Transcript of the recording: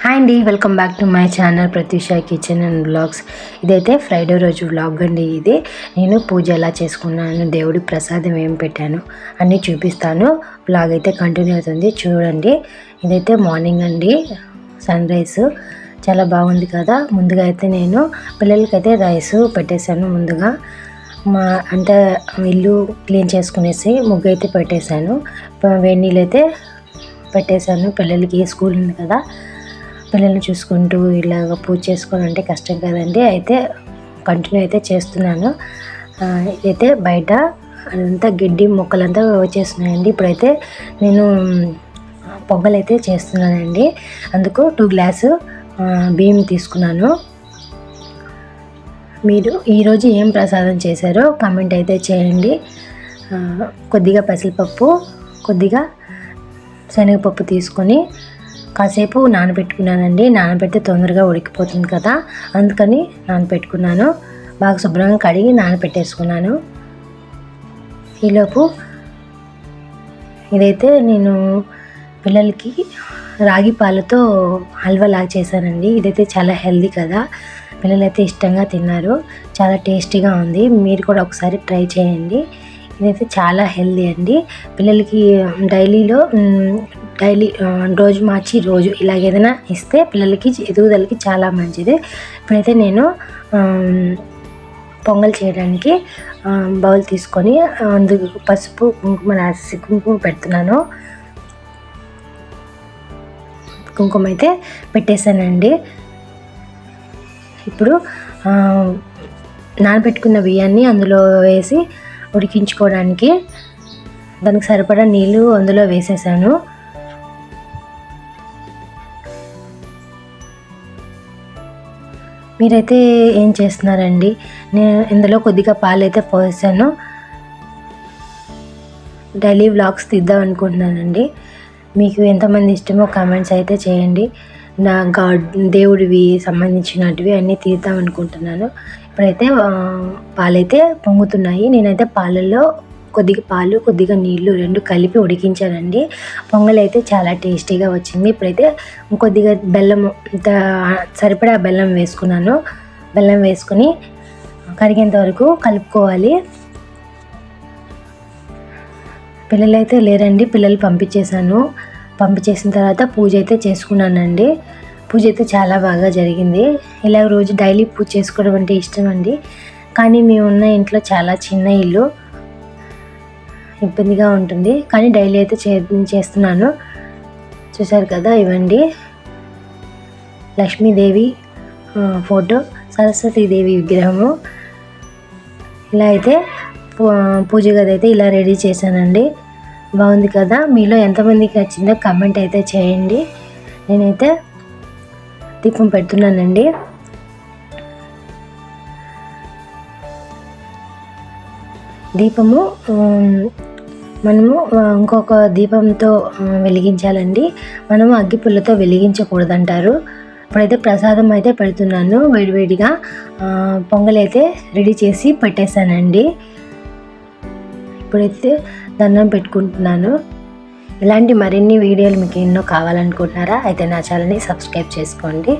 Hi అండి welcome back to my channel Pratyusha kitchen and blogs ఇదైతే Friday రోజు vlog అండి ఇది. నేను పూజ ఎలా చేసుకున్నాను దేవుడి ప్రసాదం ఏం పెట్టాను అన్నీ చూపిస్తాను. బ్లాగ్ అయితే కంటిన్యూ అవుతుంది చూడండి. ఇదైతే మార్నింగ్ అండి సన్ రైస్ చాలా బాగుంది కదా. ముందుగా అయితే నేను పిల్లలకైతే రైస్ పెట్టేశాను ముందుగా. మా అంటే ఇల్లు క్లీన్ చేసుకునేసి ముగ్గు అయితే పెట్టేశాను. వేడి నీళ్ళు అయితే పెట్టేశాను పిల్లలకి స్కూల్ ఉంది కదా. పిల్లల్ని చూసుకుంటూ ఇలాగ పూజ చేసుకోవడం అంటే కష్టం కదండి. అయితే కంటిన్యూ అయితే చేస్తున్నాను. అయితే ఇదైతే బయట అదంతా గడ్డి మొక్కలంతా వచ్చేస్తున్నాయండి. ఇప్పుడైతే నేను పొంగలైతే చేస్తున్నానండి. అందుకు టూ గ్లాసు బియ్యం తీసుకున్నాను. మీరు ఈరోజు ఏం ప్రసాదం చేశారో కామెంట్ అయితే చేయండి. కొద్దిగా పెసరపప్పు కొద్దిగా శనగపప్పు తీసుకొని కాసేపు నానబెట్టుకున్నానండి. నానబెడితే తొందరగా ఉడికిపోతుంది కదా. అందుకని నానబెట్టుకున్నాను. బాగా శుభ్రంగా కడిగి నానబెట్టేసుకున్నాను. ఈలోపు ఇదైతే నేను పిల్లలకి రాగి పాలతో హల్వా లాగా చేశానండి. ఇదైతే చాలా హెల్దీ కదా. పిల్లలైతే ఇష్టంగా తిన్నారు. చాలా టేస్టీగా ఉంది. మీరు కూడా ఒకసారి ట్రై చేయండి. ఇదైతే చాలా హెల్దీ అండి. పిల్లలకి డైలీలో డైలీ రోజు మార్చి రోజు ఇలాగ ఏదైనా ఇస్తే పిల్లలకి ఎదుగుదలకి చాలా మంచిది. ఇప్పుడైతే నేను పొంగల్ చేయడానికి బౌల్ తీసుకొని అందుకు పసుపు కుంకుమ రాసి కుంకుమ పెడుతున్నాను. కుంకుమ అయితే పెట్టేశానండి. ఇప్పుడు నానబెట్టుకున్న బియ్యాన్ని అందులో వేసి ఉడికించుకోవడానికి దానికి సరిపడా నీళ్ళు అందులో వేసేసాను. మీరైతే ఏం చేస్తున్నారండి? నేను ఇందులో కొద్దిగా పాలైతే పోసాను. డైలీ వ్లాగ్స్ తీద్దాం అనుకుంటున్నానండి. మీకు ఎంతమంది ఇష్టమో కామెంట్స్ అయితే చేయండి. నా గాడ్ దేవుడివి సంబంధించినటివి అన్నీ తీద్దాం అనుకుంటున్నాను. ఇప్పుడైతే పాలైతే పొంగుతున్నాయి. నేనైతే పాలల్లో కొద్దిగా పాలు కొద్దిగా నీళ్ళు రెండు కలిపి ఉడికించానండి. పొంగల్ అయితే చాలా టేస్టీగా వచ్చింది. ఇప్పుడైతే కొద్దిగా బెల్లం సరిపడా బెల్లం వేసుకున్నాను. బెల్లం వేసుకొని కరిగేంత వరకు కలుపుకోవాలి. అయితే లేరండి పిల్లలు పంపించేశాను. పంపించేసిన తర్వాత పూజ అయితే చేసుకున్నానండి. పూజ అయితే చాలా బాగా జరిగింది. ఇలా రోజు డైలీ పూజ చేసుకోవడం అంటే ఇష్టం అండి కానీ మేము ఉన్న ఇంట్లో చాలా చిన్న ఇల్లు. ఇబ్బందిగా ఉంటుంది. కానీ డైలీ అయితే చే చేస్తున్నాను. చూశారు కదా ఇవ్వండి లక్ష్మీదేవి ఫోటో సరస్వతీదేవి విగ్రహము. ఇలా అయితే పూ- పూజ గది అయితే ఇలా రెడీ చేశానండి. బాగుంది కదా? మీలో ఎంతమందికి నచ్చిందో కమెంట్ అయితే చేయండి. నేనైతే దీపం పెడుతున్నానండి. దీపము మనము ఇంకొక దీపంతో వెలిగించాలండి. మనము అగ్గిపుల్లతో వెలిగించకూడదంటారు. ఇప్పుడైతే ప్రసాదం అయితే పెడుతున్నాను వేడివేడిగా. పొంగల్ అయితే రెడీ చేసి పెట్టేశానండి. ఇప్పుడైతే దండం పెట్టుకుంటున్నాను. ఇలాంటి మరిన్ని వీడియోలు మీకు ఎన్నో కావాలనుకుంటున్నారా? అయితే నా ఛానల్ని సబ్స్క్రైబ్ చేసుకోండి.